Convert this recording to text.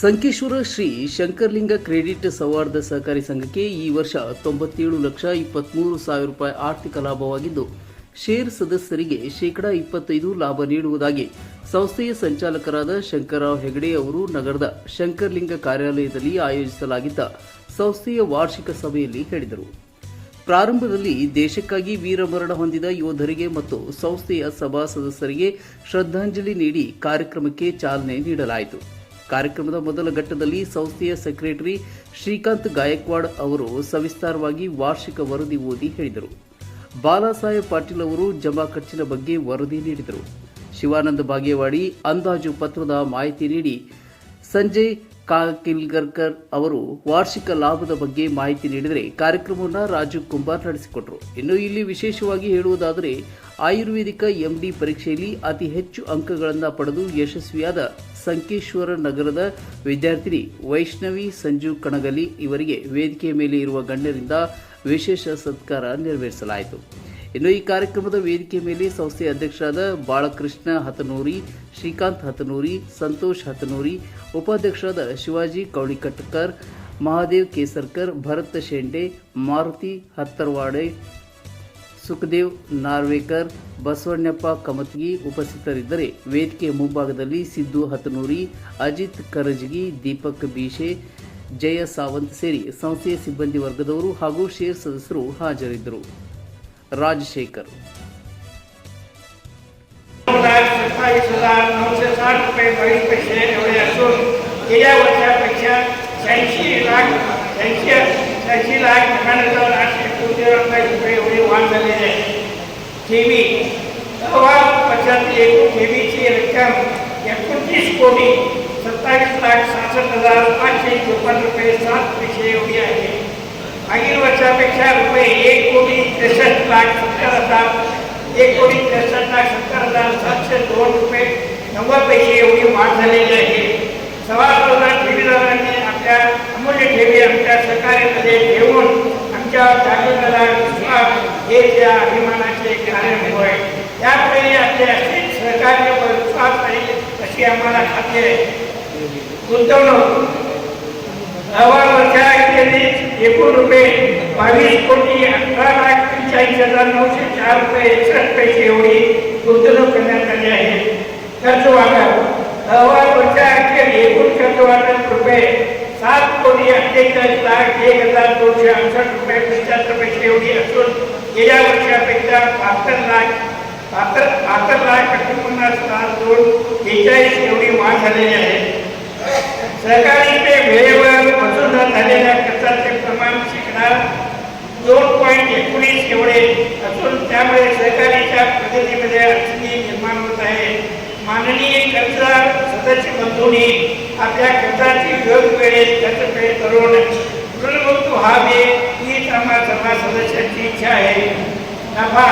Sankeshwar Shri Shankarlinga credit ಸೌಹಾರ್ದ ಸಹಕಾರಿ ಸಂಘಕ್ಕೆ ಈ ವರ್ಷ ತೊಂಬತ್ತೇಳು ಲಕ್ಷ ಇಪ್ಪತ್ತ್ಮೂರು ಸಾವಿರ ರೂಪಾಯಿ ಆರ್ಥಿಕ ಲಾಭವಾಗಿದ್ದು ಶೇರ್ ಸದಸ್ಯರಿಗೆ ಶೇಕಡಾ ಇಪ್ಪತ್ತೈದು ಲಾಭ ನೀಡುವುದಾಗಿ ಸಂಸ್ಥೆಯ ಸಂಚಾಲಕರಾದ ಶಂಕರರಾವ್ ಹೆಗಡೆ ಅವರು ನಗರದ ಶಂಕರ್ಲಿಂಗ ಕಾರ್ಯಾಲಯದಲ್ಲಿ ಆಯೋಜಿಸಲಾಗಿದ್ದ ಸಂಸ್ಥೆಯ ವಾರ್ಷಿಕ ಸಭೆಯಲ್ಲಿ ಹೇಳಿದರು. ಪ್ರಾರಂಭದಲ್ಲಿ ದೇಶಕ್ಕಾಗಿ ವೀರಮರಣ ಹೊಂದಿದ ಯೋಧರಿಗೆ ಮತ್ತು ಸಂಸ್ಥೆಯ ಸಭಾ ಸದಸ್ಯರಿಗೆ ಶ್ರದ್ಧಾಂಜಲಿ ನೀಡಿ ಕಾರ್ಯಕ್ರಮಕ್ಕೆ ಚಾಲನೆ ನೀಡಲಾಯಿತು. ಕಾರ್ಯಕ್ರಮದ ಮೊದಲ ಘಟ್ಟದಲ್ಲಿ ಸಂಸ್ಥೆಯ ಸೆಕ್ರೆಟರಿ ಶ್ರೀಕಾಂತ್ ಗಾಯಕ್ವಾಡ್ ಅವರು ಸವಿಸ್ತಾರವಾಗಿ ವಾರ್ಷಿಕ ವರದಿ ಓದಿ ಹೇಳಿದರು. ಬಾಲಾಸಾಹೇಬ್ ಪಾಟೀಲ್ ಅವರು ಜಮಾ ಖರ್ಚಿನ ಬಗ್ಗೆ ವರದಿ ನೀಡಿದರು. ಶಿವಾನಂದ ಬಾಗೇವಾಡಿ ಅಂದಾಜು ಪತ್ರದ ಮಾಹಿತಿ ನೀಡಿ ಸಂಜಯ್ ಕಾಕಿಲ್ಗರ್ಕರ್ ಅವರು ವಾರ್ಷಿಕ ಲಾಭದ ಬಗ್ಗೆ ಮಾಹಿತಿ ನೀಡಿದರೆ ಕಾರ್ಯಕ್ರಮವನ್ನು ರಾಜು ಕುಂಬಾರ್ ನಡೆಸಿಕೊಟ್ಟರು ಇನ್ನು ಇಲ್ಲಿ ವಿಶೇಷವಾಗಿ ಹೇಳುವುದಾದರೆ ಆಯುರ್ವೇದಿಕ ಎಂಡಿ ಪರೀಕ್ಷೆಯಲ್ಲಿ ಅತಿ ಹೆಚ್ಚು ಅಂಕಗಳನ್ನು ಪಡೆದು ಯಶಸ್ವಿಯಾದ ಸಂಕೇಶ್ವರ ನಗರದ ವಿದ್ಯಾರ್ಥಿನಿ ವೈಷ್ಣವಿ ಸಂಜು ಕಣಗಲಿ ಇವರಿಗೆ ವೇದಿಕೆಯ ಮೇಲೆ ಇರುವ ಗಣ್ಯರಿಂದ ವಿಶೇಷ ಸತ್ಕಾರ ನೆರವೇರಿಸಲಾಯಿತು. ಇನ್ನು ಈ ಕಾರ್ಯಕ್ರಮದ ವೇದಿಕೆ ಮೇಲೆ ಸಂಸ್ಥೆಯ ಅಧ್ಯಕ್ಷರಾದ ಬಾಳಕೃಷ್ಣ ಹತನೂರಿ, ಶ್ರೀಕಾಂತ್ ಹತನೂರಿ, ಸಂತೋಷ್ ಹತನೂರಿ, ಉಪಾಧ್ಯಕ್ಷರಾದ ಶಿವಾಜಿ ಕೌಳಿಕಟ್ಕರ್ ಮಹಾದೇವ್ ಕೇಸರ್ಕರ್, ಭರತ್ ಶೆಂಡೆ, ಮಾರುತಿ ಹತ್ತರ್ವಾಡೆ ಸುಖದೇವ್ ನಾರ್ವೇಕರ್, ಬಸವಣ್ಣಪ್ಪ ಕಮತ್ಗಿ ಉಪಸ್ಥಿತರಿದ್ದರೆ ವೇದಿಕೆಯ ಮುಂಭಾಗದಲ್ಲಿ ಸಿದ್ದು ಹತನೂರಿ ಅಜಿತ್ ಕರಜಗಿ, ದೀಪಕ್ ಬೀಶೆ ಜಯ ಸಾವಂತ್ ಸೇರಿ ಸಂಸ್ಥೆಯ ಸಿಬ್ಬಂದಿ ವರ್ಗದವರು ಹಾಗೂ ಶೇರ್ ಸದಸ್ಯರು ಹಾಜರಿದ್ದರು. ರಾಜಶೇಖರ್. एवढी वाढ झालेली आहे ठेवी। अहवाल वर्षातील एकूण ठेवीची रक्कम एकोणतीस कोटी। सत्तावीस लाख सहासष्ट हज़ार पाचशे चोपन्न रुपये सात पैसे एवढी आहे मागील वर्षापेक्षा रुपये? एक कोटी त्रेसष्ट लाख सत्तर हज़ार। एक कोटी त्रेसष्ट लाख सत्तर हज़ार सातशे दोन रुपये। नव्वद पैसे एवढी वाढ झालेली आहे सभासदांना ठेवीदारांनी आपल्या अमूल्य ठेवी आमच्या सहकार्यामध्ये ठेवून तुमच्या जागृताला हे त्या अभिमानाचे कारण होय. यापुढे आपले असे सहकार्य विश्वास राहील अशी आम्हाला खात्री आहे. गुंतवणूक. अहवाल वर्षाखेरीज एकूण रुपये बावीस कोटी अठरा लाख पंचेचाळीस हजार नऊशे चार रुपये एकसष्ट पैसे एवढी गुंतवणूक करण्यात आली आहे. खर्च वाटप अहवाल वर्षाअखेर एकूण खर्च वाटप रुपये सात कोटी अठ्ठेचाळीस लाख एक हजार दोनशे रुपये पंच्याहत्तर पैसे एवढी असून गेल्या वर्षापेक्षा बहात्तर लाख बहात्तर बहात्तर लाख दोन बेचाळीस एवढी वाढ झालेली आहे. सहकारी ते वेळेवर वसूल न झालेल्या खर्चाचे प्रमाण दोन पॉईंट एकोणीस एवढे असून त्यामुळे सहकारीच्या प्रगतीमध्ये अडचणी निर्माण होत आहे माननीय कर्जदार सदस्य बंधूंनी आपल्या गटाची खर्चाची योग्य खर्चपेढ करून ऋणमुक्त व्हावे हीच आम्हा सर्व सदस्यांची इच्छा आहे. नफा